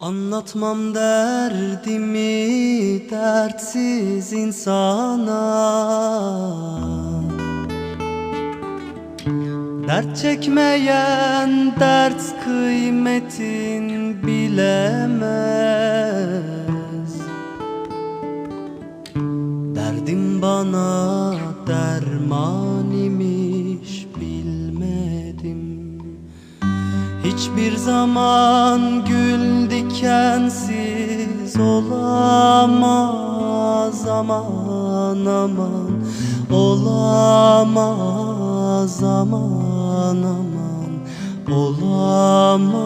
Anlatmam derdimi dertsiz insana. Dert çekmeyen dert kıymetin bilemez. Derdim bana derman imiş bilmedim. Hiçbir zaman gül olamaz aman aman. Olamaz aman aman. Olamaz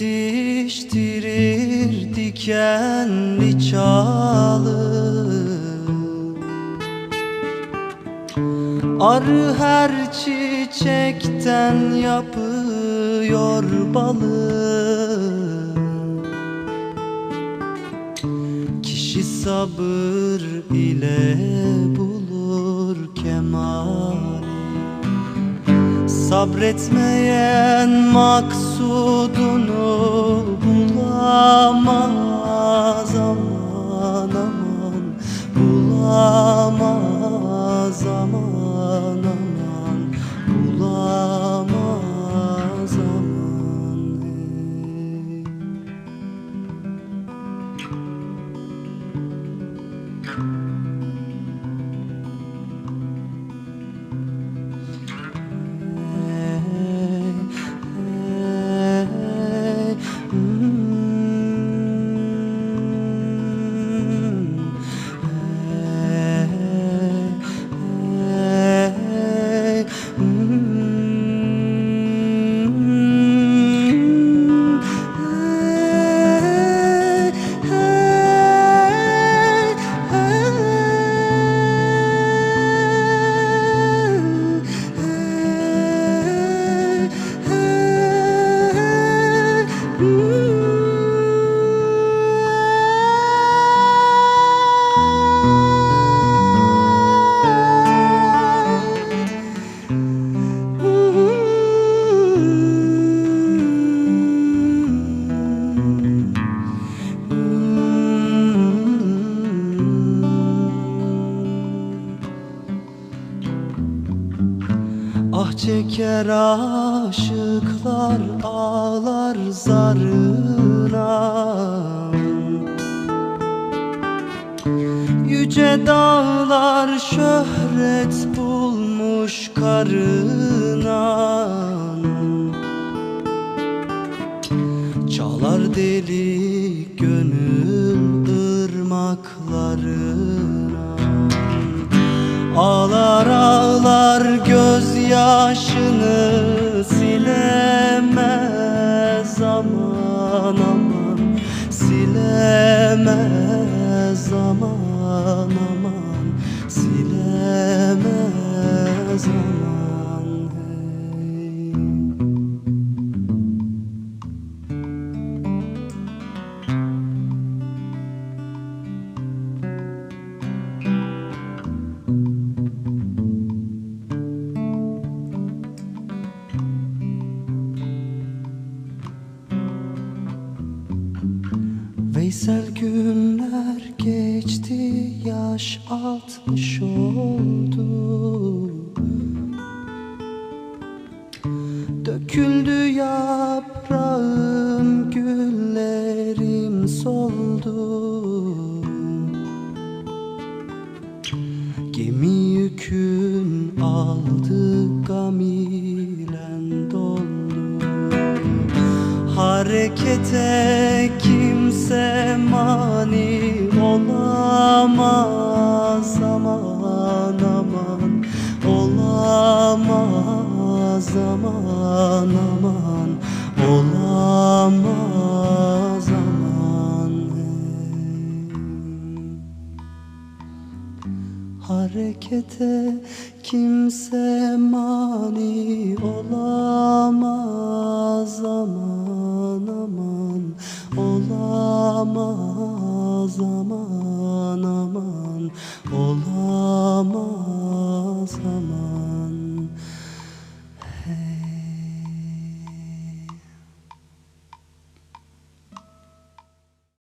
yetiştirir dikenli çalı Arı her çiçekten yapıyor balı. Kişi sabır ile bulur Sabretmeyen maksudunu bulamaz Ah çeker aşıklar ağlar zarına. Yüce dağlar şöhret bulmuş karına. Çalar deli gönül ırmaklarına gözyaşını silemez aman aman. Silemez aman Veysel günler geçti yaş altmış oldu. Döküldü yaprağım güllerim soldu. Gemi yükün aldı Harekete kimse mani olamaz aman aman Olamaz aman aman Olamaz aman hey. Harekete kimse mani olamaz